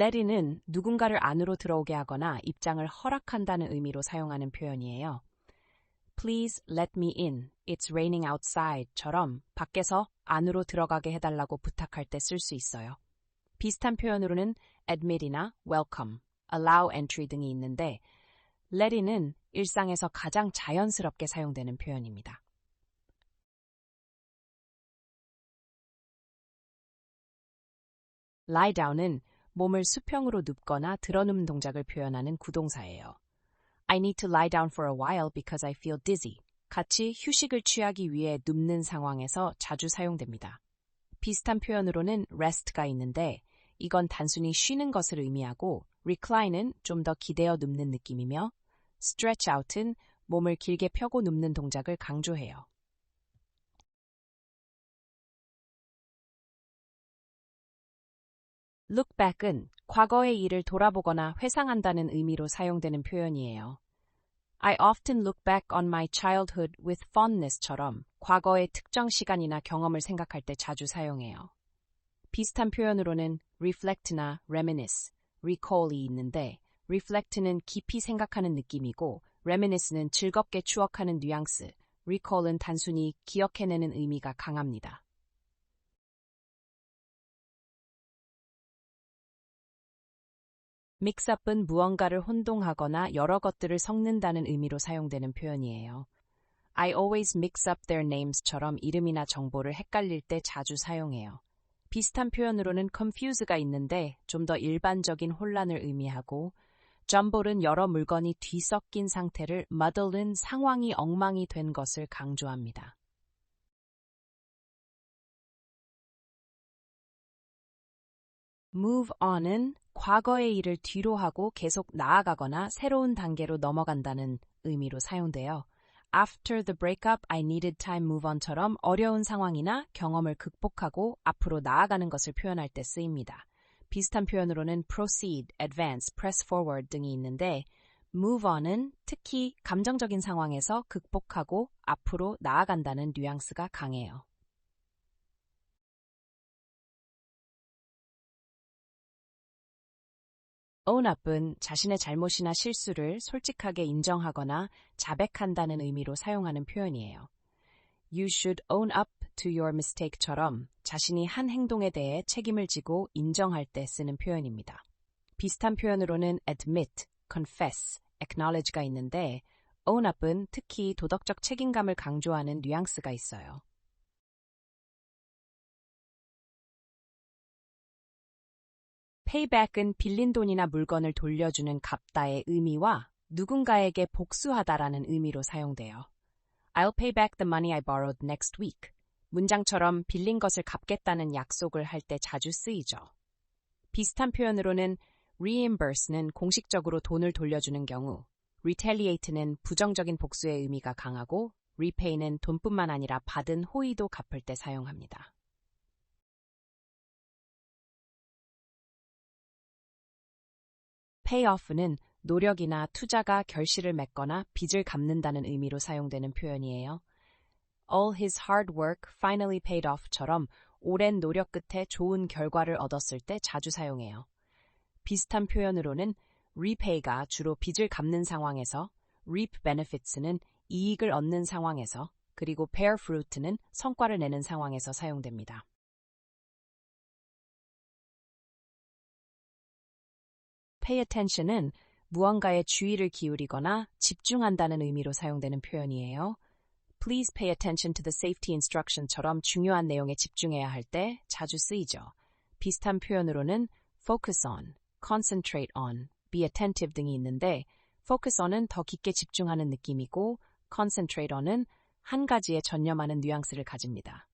in은 누군가를 안으로 들어오게 하거나 입장을 허락한다는 의미로 사용하는 표현이에요. Please let me in. It's raining outside처럼 밖에서 안으로 들어가게 해달라고 부탁할 때 쓸 수 있어요. 비슷한 표현으로는 admit이나 welcome, allow entry 등이 있는데 let in은 일상에서 가장 자연스럽게 사용되는 표현입니다. lie down은 몸을 수평으로 눕거나 드러눕는 동작을 표현하는 구동사예요. I need to lie down for a while because I feel dizzy. 같이 휴식을 취하기 위해 눕는 상황에서 자주 사용됩니다. 비슷한 표현으로는 rest가 있는데 이건 단순히 쉬는 것을 의미하고 recline은 좀 더 기대어 눕는 느낌이며 stretch out은 몸을 길게 펴고 눕는 동작을 강조해요. Look back은 과거의 일을 돌아보거나 회상한다는 의미로 사용되는 표현이에요. I often look back on my childhood with fondness처럼 과거의 특정 시간이나 경험을 생각할 때 자주 사용해요. 비슷한 표현으로는 reflect나 reminisce, recall이 있는데 reflect는 깊이 생각하는 느낌이고 reminisce는 즐겁게 추억하는 뉘앙스, recall은 단순히 기억해내는 의미가 강합니다. 믹스업은 무언가를 혼동하거나 여러 것들을 섞는다는 의미로 사용되는 표현이에요. I always mix up their names처럼 이름이나 정보를 헷갈릴 때 자주 사용해요. 비슷한 표현으로는 confuse가 있는데 좀 더 일반적인 혼란을 의미하고 jumbl은 여러 물건이 뒤섞인 상태를 muddle은 상황이 엉망이 된 것을 강조합니다. Move on은 과거의 일을 뒤로 하고 계속 나아가거나 새로운 단계로 넘어간다는 의미로 사용돼요. After the breakup, I needed time move on처럼 어려운 상황이나 경험을 극복하고 앞으로 나아가는 것을 표현할 때 쓰입니다. 비슷한 표현으로는 proceed, advance, press forward 등이 있는데 move on은 특히 감정적인 상황에서 극복하고 앞으로 나아간다는 뉘앙스가 강해요. Up은 자신의 잘못이나 실수를 솔직하게 인정하거나 자백한다는 의미로 사용하는 표현이에요. You should own up to your mistake처럼 자신이 한 행동에 대해 책임을 지고 인정할 때 쓰는 표현입니다. 비슷한 표현으로는 admit, confess, acknowledge가 있는데 own up은 특히 도덕적 책임감을 강조하는 뉘앙스가 있어요. Payback은 빌린 돈이나 물건을 돌려주는 갚다의 의미와 누군가에게 복수하다라는 의미로 사용돼요. I'll pay back the money I borrowed next week. 문장처럼 빌린 것을 갚겠다는 약속을 할 때 자주 쓰이죠. 비슷한 표현으로는 reimburse는 공식적으로 돈을 돌려주는 경우, retaliate는 부정적인 복수의 의미가 강하고, repay는 돈뿐만 아니라 받은 호의도 갚을 때 사용합니다. Payoff는 노력이나 투자가 결실을 맺거나 빚을 갚는다는 의미로 사용되는 표현이에요. All his hard work finally paid off처럼 오랜 노력 끝에 좋은 결과를 얻었을 때 자주 사용해요. 비슷한 표현으로는 repay가 주로 빚을 갚는 상황에서, reap benefits는 이익을 얻는 상황에서, 그리고 bear fruit는 성과를 내는 상황에서 사용됩니다. Pay attention은 무언가에 주의를 기울이거나 집중한다는 의미로 사용되는 표현이에요. Please pay attention to the safety instruction처럼 중요한 내용에 집중해야 할 때 자주 쓰이죠. 비슷한 표현으로는 focus on, concentrate on, be attentive 등이 있는데 focus on은 더 깊게 집중하는 느낌이고 concentrate on은 한 가지에 전념하는 뉘앙스를 가집니다.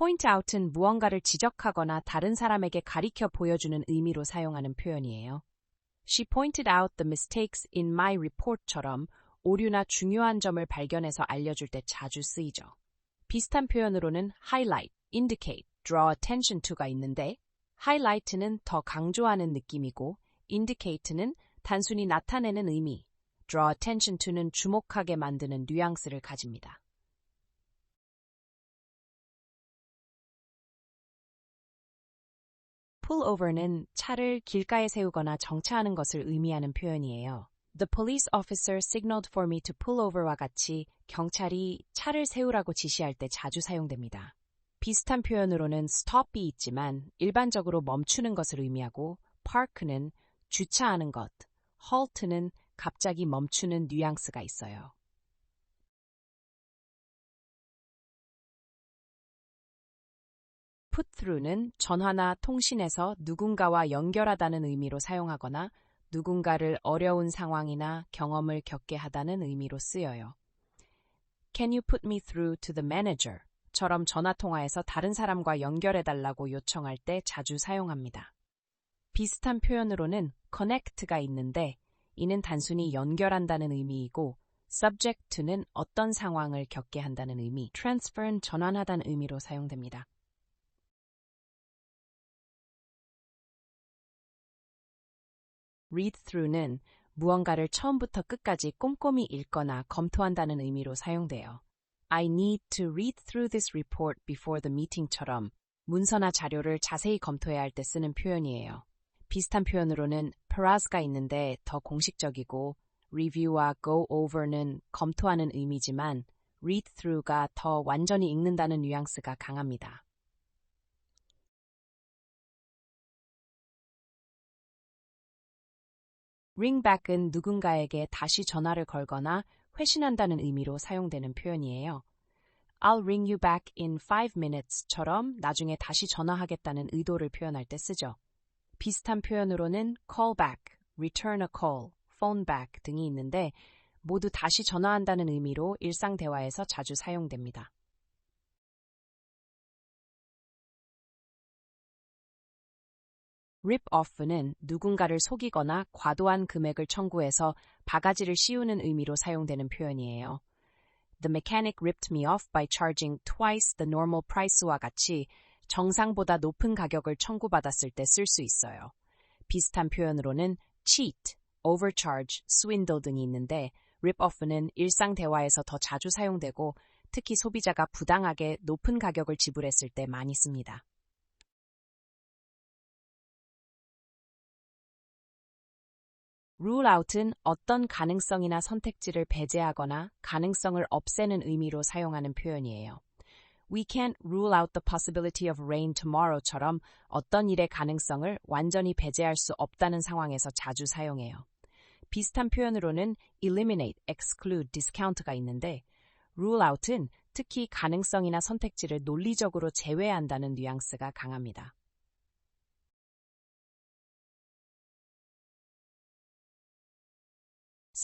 Point out은 무언가를 지적하거나 다른 사람에게 가리켜 보여주는 의미로 사용하는 표현이에요. She pointed out the mistakes in my report처럼 오류나 중요한 점을 발견해서 알려줄 때 자주 쓰이죠. 비슷한 표현으로는 highlight, indicate, draw attention to가 있는데 highlight는 더 강조하는 느낌이고 indicate는 단순히 나타내는 의미, draw attention to는 주목하게 만드는 뉘앙스를 가집니다. Pull over는 차를 길가에 세우거나 정차하는 것을 의미하는 표현이에요. The police officer signaled for me to pull over와 같이 경찰이 차를 세우라고 지시할 때 자주 사용됩니다. 비슷한 표현으로는 stop이 있지만 일반적으로 멈추는 것을 의미하고 park는 주차하는 것, halt는 갑자기 멈추는 뉘앙스가 있어요. Put through는 전화나 통신에서 누군가와 연결하다는 의미로 사용하거나 누군가를 어려운 상황이나 경험을 겪게 하다는 의미로 쓰여요. Can you put me through to the manager? 처럼 전화 통화에서 다른 사람과 연결해 달라고 요청할 때 자주 사용합니다. 비슷한 표현으로는 connect가 있는데 이는 단순히 연결한다는 의미이고 subject는 어떤 상황을 겪게 한다는 의미, transfer는 전환하다는 의미로 사용됩니다. Read through는 무언가를 처음부터 끝까지 꼼꼼히 읽거나 검토한다는 의미로 사용돼요. I need to read through this report before the meeting처럼 문서나 자료를 자세히 검토해야 할 때 쓰는 표현이에요. 비슷한 표현으로는 perus가 있는데 더 공식적이고 review와 go over는 검토하는 의미지만 read through가 더 완전히 읽는다는 뉘앙스가 강합니다. Ringback은 누군가에게 다시 전화를 걸거나 회신한다는 의미로 사용되는 표현이에요. I'll ring you back in 5 minutes처럼 나중에 다시 전화하겠다는 의도를 표현할 때 쓰죠. 비슷한 표현으로는 call back, return a call, phone back 등이 있는데 모두 다시 전화한다는 의미로 일상 대화에서 자주 사용됩니다. Rip off는 누군가를 속이거나 과도한 금액을 청구해서 바가지를 씌우는 의미로 사용되는 표현이에요. The mechanic ripped me off by charging twice the normal price와 같이 정상보다 높은 가격을 청구받았을 때 쓸 수 있어요. 비슷한 표현으로는 cheat, overcharge, swindle 등이 있는데 rip-off는 일상 대화에서 더 자주 사용되고 특히 소비자가 부당하게 높은 가격을 지불했을 때 많이 씁니다. Rule out은 어떤 가능성이나 선택지를 배제하거나 가능성을 없애는 의미로 사용하는 표현이에요. We can't rule out the possibility of rain tomorrow처럼 어떤 일의 가능성을 완전히 배제할 수 없다는 상황에서 자주 사용해요. 비슷한 표현으로는 eliminate, exclude, discount가 있는데 rule out은 특히 가능성이나 선택지를 논리적으로 제외한다는 뉘앙스가 강합니다.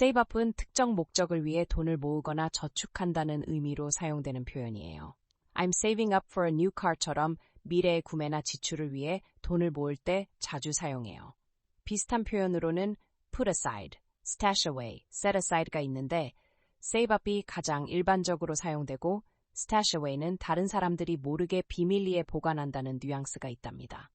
Up은 특정 목적을 위해 돈을 모으거나 저축한다는 의미로 사용되는 표현이에요. I'm saving up for a new car처럼 미래의 구매나 지출을 위해 돈을 모을 때 자주 사용해요. 비슷한 표현으로는 put aside, stash away, set aside가 있는데 up이 가장 일반적으로 사용되고 stash away는 다른 사람들이 모르게 비밀리에 보관한다는 뉘앙스가 있답니다.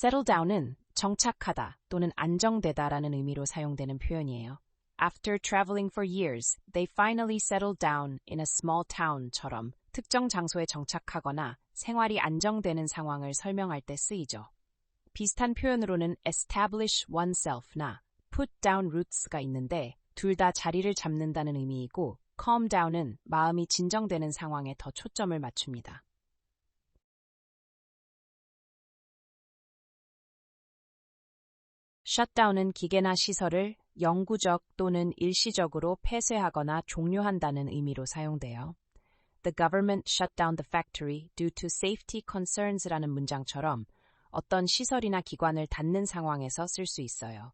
Settle down은 정착하다 또는 안정되다라는 의미로 사용되는 표현이에요. After traveling for years, they finally settled down in a small town처럼 특정 장소에 정착하거나 생활이 안정되는 상황을 설명할 때 쓰이죠. 비슷한 표현으로는 establish oneself나 put down roots가 있는데 둘 다 자리를 잡는다는 의미이고 calm down은 마음이 진정되는 상황에 더 초점을 맞춥니다. 셧다운은 기계나 시설을 영구적 또는 일시적으로 폐쇄하거나 종료한다는 의미로 사용돼요. The government shut down the factory due to safety concerns라는 문장처럼 어떤 시설이나 기관을 닫는 상황에서 쓸 수 있어요.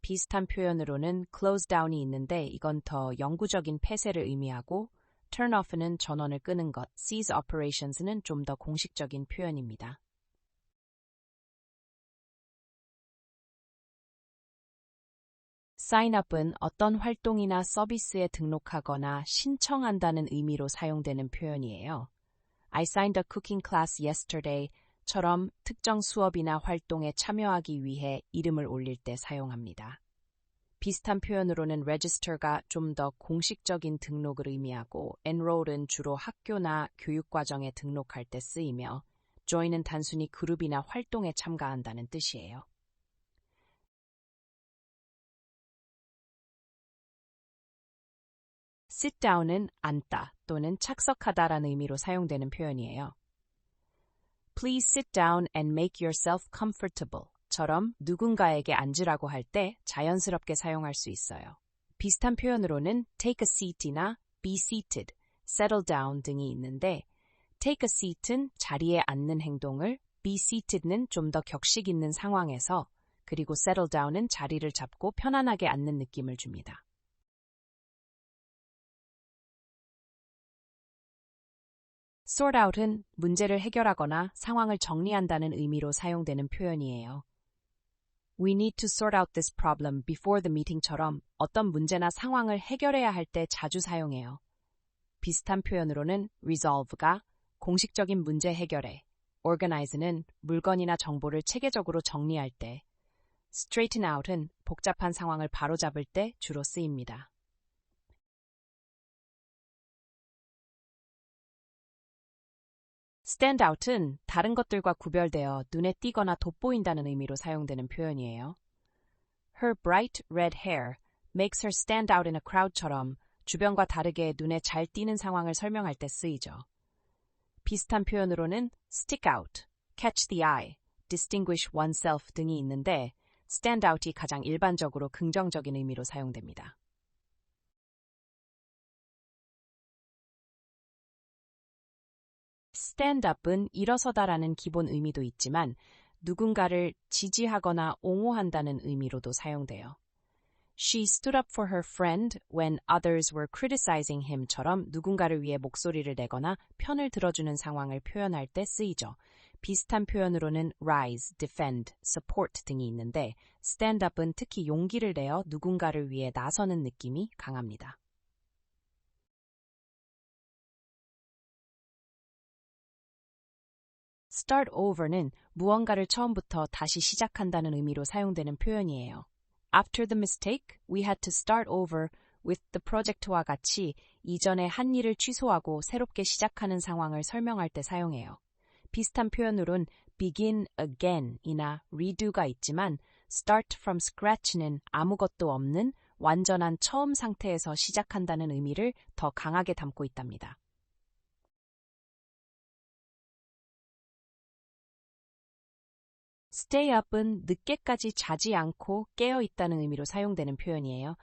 비슷한 표현으로는 close down이 있는데 이건 더 영구적인 폐쇄를 의미하고 turn off는 전원을 끄는 것, cease operations는 좀 더 공식적인 표현입니다. 사인업은 어떤 활동이나 서비스에 등록하거나 신청한다는 의미로 사용되는 표현이에요. I signed a cooking class yesterday 처럼 특정 수업이나 활동에 참여하기 위해 이름을 올릴 때 사용합니다. 비슷한 표현으로는 register가 좀 더 공식적인 등록을 의미하고 enroll은 주로 학교나 교육과정에 등록할 때 쓰이며 join은 단순히 그룹이나 활동에 참가한다는 뜻이에요. Sit down은 앉다 또는 착석하다라는 의미로 사용되는 표현이에요. Please sit down and make yourself comfortable 처럼 누군가에게 앉으라고 할 때 자연스럽게 사용할 수 있어요. 비슷한 표현으로는 take a seat이나 be seated, settle down 등이 있는데 take a seat은 자리에 앉는 행동을 be seated는 좀 더 격식 있는 상황에서 그리고 settle down은 자리를 잡고 편안하게 앉는 느낌을 줍니다. Sort out은 문제를 해결하거나 상황을 정리한다는 의미로 사용되는 표현이에요. We need to sort out this problem before the meeting처럼 어떤 문제나 상황을 해결해야 할 때 자주 사용해요. 비슷한 표현으로는 resolve가 공식적인 문제 해결에, organize는 물건이나 정보를 체계적으로 정리할 때, straighten out은 복잡한 상황을 바로잡을 때 주로 쓰입니다. Stand out은 다른 것들과 구별되어 눈에 띄거나 돋보인다는 의미로 사용되는 표현이에요. Her bright red hair makes her stand out in a crowd처럼 주변과 다르게 눈에 잘 띄는 상황을 설명할 때 쓰이죠. 비슷한 표현으로는 stick out, catch the eye, distinguish oneself 등이 있는데 stand out이 가장 일반적으로 긍정적인 의미로 사용됩니다. Stand up은 일어서다라는 기본 의미도 있지만 누군가를 지지하거나 옹호한다는 의미로도 사용돼요. She stood up for her friend when others were criticizing him처럼 누군가를 위해 목소리를 내거나 편을 들어주는 상황을 표현할 때 쓰이죠. 비슷한 표현으로는 rise, defend, support 등이 있는데 stand up은 특히 용기를 내어 누군가를 위해 나서는 느낌이 강합니다. Start over는 무언가를 처음부터 다시 시작한다는 의미로 사용되는 표현이에요. After the mistake, we had to start over with the project와 같이 이전에 한 일을 취소하고 새롭게 시작하는 상황을 설명할 때 사용해요. 비슷한 표현으론 begin again이나 redo가 있지만 start from scratch는 아무것도 없는 완전한 처음 상태에서 시작한다는 의미를 더 강하게 담고 있답니다. Stay up은 늦게까지 자지 않고 깨어 있다는 의미로 사용되는 표현이에요.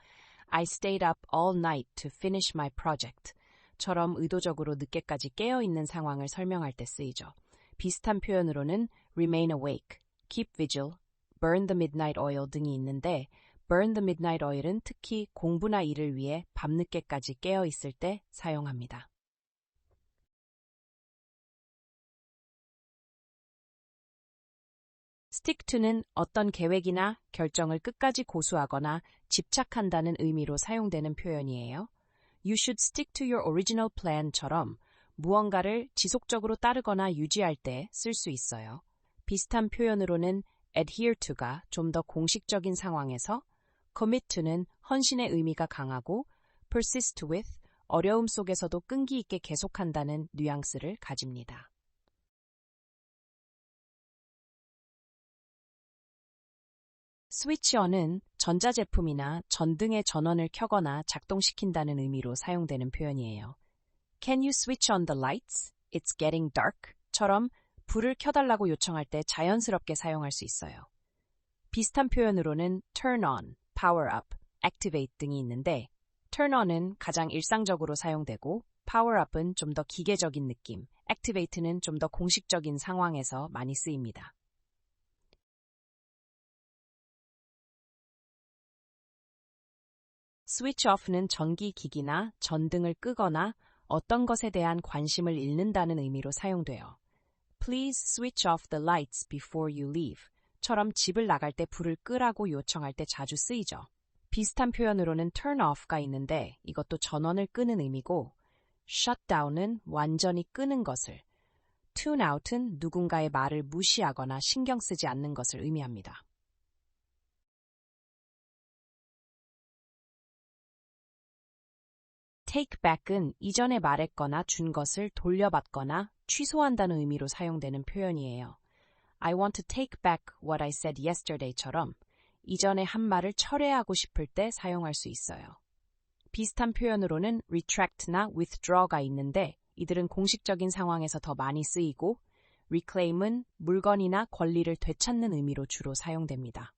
I stayed up all night to finish my project. 처럼 의도적으로 늦게까지 깨어 있는 상황을 설명할 때 쓰이죠. 비슷한 표현으로는 remain awake, keep vigil, burn the midnight oil 등이 있는데 burn the midnight oil은 특히 공부나 일을 위해 밤늦게까지 깨어 있을 때 사용합니다. Stick to는 어떤 계획이나 결정을 끝까지 고수하거나 집착한다는 의미로 사용되는 표현이에요. You should stick to your original plan처럼 무언가를 지속적으로 따르거나 유지할 때 쓸 수 있어요. 비슷한 표현으로는 adhere to가 좀 더 공식적인 상황에서 commit to는 헌신의 의미가 강하고 persist with 어려움 속에서도 끈기 있게 계속한다는 뉘앙스를 가집니다. 스위치 on은 전자제품이나 전등의 전원을 켜거나 작동시킨다는 의미로 사용되는 표현이에요. Can you switch on the lights? It's getting dark. 처럼 불을 켜달라고 요청할 때 자연스럽게 사용할 수 있어요. 비슷한 표현으로는 turn on, power up, activate 등이 있는데 turn on은 가장 일상적으로 사용되고 power up은 좀 더 기계적인 느낌, activate는 좀 더 공식적인 상황에서 많이 쓰입니다. 스위치 오프는 전기 기기나 전등을 끄거나 어떤 것에 대한 관심을 잃는다는 의미로 사용돼요. Please switch off the lights before you leave. 처럼 집을 나갈 때 불을 끄라고 요청할 때 자주 쓰이죠. 비슷한 표현으로는 turn off가 있는데 이것도 전원을 끄는 의미고 shut down은 완전히 끄는 것을 tune out은 누군가의 말을 무시하거나 신경 쓰지 않는 것을 의미합니다. Take back은 이전에 말했거나 준 것을 돌려받거나 취소한다는 의미로 사용되는 표현이에요. I want to take back what I said yesterday처럼 이전에 한 말을 철회하고 싶을 때 사용할 수 있어요. 비슷한 표현으로는 retract나 withdraw가 있는데 이들은 공식적인 상황에서 더 많이 쓰이고 reclaim은 물건이나 권리를 되찾는 의미로 주로 사용됩니다.